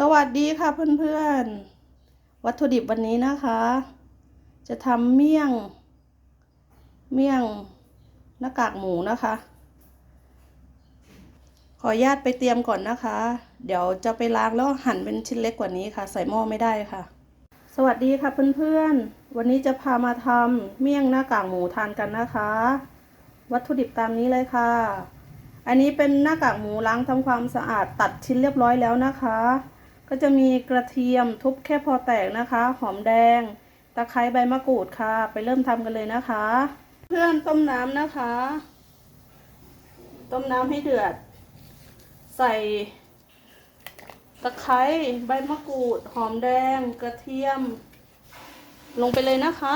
สวัสดีค่ะเพื่อนๆ วัตถุดิบวันนี้นะคะ จะทำเมี่ยง เมี่ยงหน้ากากหมูนะคะ ขออนุญาตไปเตรียมก่อนนะคะ เดี๋ยวจะไปล้างแล้วหั่นเป็นชิ้นเล็กกว่านี้ค่ะ ใส่หม้อไม่ได้ค่ะ สวัสดีค่ะเพื่อนๆ วันนี้จะพามาทำเมี่ยงหน้ากากหมูทานกันนะคะ วัตถุดิบตามนี้เลยค่ะ อันนี้เป็นหน้ากากหมูล้างทำความสะอาดตัดชิ้นเรียบร้อยแล้วนะคะ ก็จะมีกระเทียมทุบแค่พอแตกนะคะ หอมแดง ตะไคร้ใบมะกรูดค่ะ ไปเริ่มทำกันเลยนะคะ เพื่อนต้มน้ำนะคะ ต้มน้ำให้เดือด ใส่ตะไคร้ใบมะกรูด หอมแดง กระเทียม ลงไปเลยนะคะ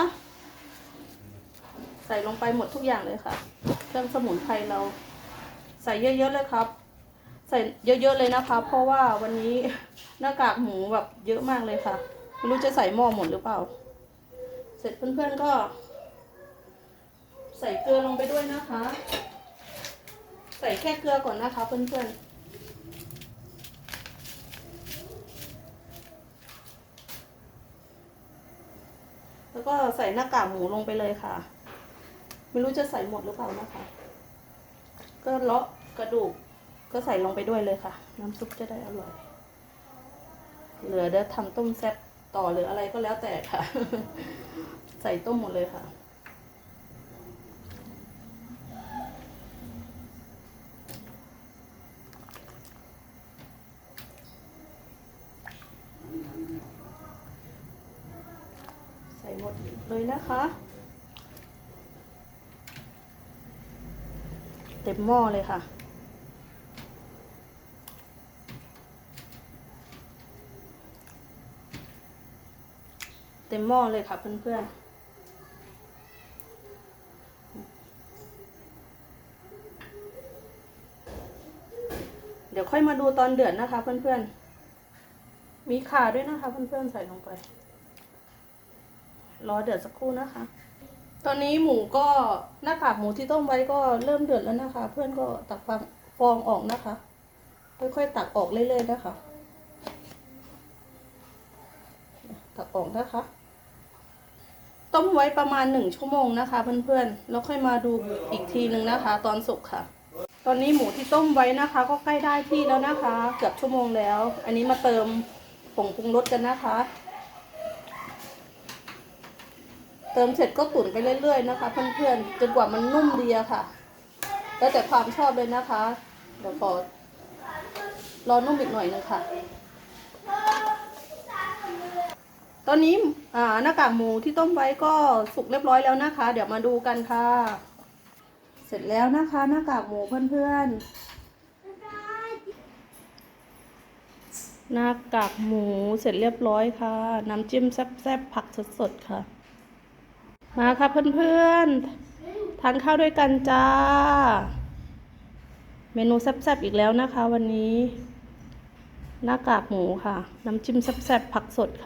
ใส่ลงไปหมดทุกอย่างเลยค่ะเครื่องสมุนไพรเรา ใส่เยอะๆเลยครับ ใส่เยอะๆเลยนะคะ เพราะว่าวันนี้หน้ากากหมูแบบเยอะมากเลยค่ะ ไม่รู้จะใส่หม้อหมดหรือเปล่า เสร็จเพื่อนๆก็ ใส่เกลือลงไปด้วยนะคะ ใส่แค่เกลือก่อนนะคะ เพื่อนๆแล้วก็ใส่หน้ากากหมูลงไปเลยค่ะ ไม่รู้จะใส่หมดหรือเปล่านะคะ ก็เลาะกระดูก ก็ใส่ลงไปด้วยเลยค่ะ น้ำซุปจะได้อร่อย เหลือเดี๋ยวทำต้มแซ่บต่อหรืออะไรก็แล้วแต่ค่ะ ใส่ต้มหมดเลยค่ะ ใส่หมดเลยนะคะ เต็มหม้อเลยค่ะ เต็มหม้อเลยค่ะเพื่อนๆ เดี๋ยวค่อยมาดูตอนเดือดนะคะเพื่อนๆ มีขาด้วยนะคะเพื่อนๆ ใส่ลงไป รอเดือดสักครู่นะคะ ตอนนี้หมูก็หน้ากากหมูที่ต้มไว้ก็เริ่มเดือดแล้วนะคะ เพื่อนก็ตักฟองฟองออกนะคะ ค่อยๆ ตักออกเรื่อยๆนะคะตักออกนะคะ ต้มไว้ประมาณหนึ่งชั่วโมงนะคะ เพื่อนๆ แล้วค่อยมาดูอีกทีหนึ่งนะคะ ตอนสุกค่ะ ตอนนี้หมูที่ต้มไว้นะคะ ก็ใกล้ได้ที่แล้วนะคะ เกือบชั่วโมงแล้ว อันนี้มาเติมผงปรุงรสกันนะคะ เติมเสร็จก็ตุ๋นไปเรื่อย ๆ นะคะ เพื่อนๆ จนกว่ามันนุ่มดีอะค่ะ แล้วแต่ความชอบเลยนะคะ เดี๋ยวขอรอนุ่มอีกหน่อยนึงค่ะ ตอนนี้หน้ากากหมูที่ต้มไว้ก็สุกเรียบร้อยแล้วนะคะ เดี๋ยวมาดูกันค่ะ เสร็จแล้วนะคะหน้ากากหมูเพื่อนๆหน้ากากหมูเสร็จเรียบร้อยค่ะ น้ำจิ้มแซ่บๆผักสดๆค่ะ มาค่ะเพื่อนๆทานข้าวด้วยกันจ้า เมนูแซ่บๆอีกแล้วนะคะ วันนี้ หน้ากากหมูค่ะ น้ำจิ้มแซ่บๆผักสดค่ะ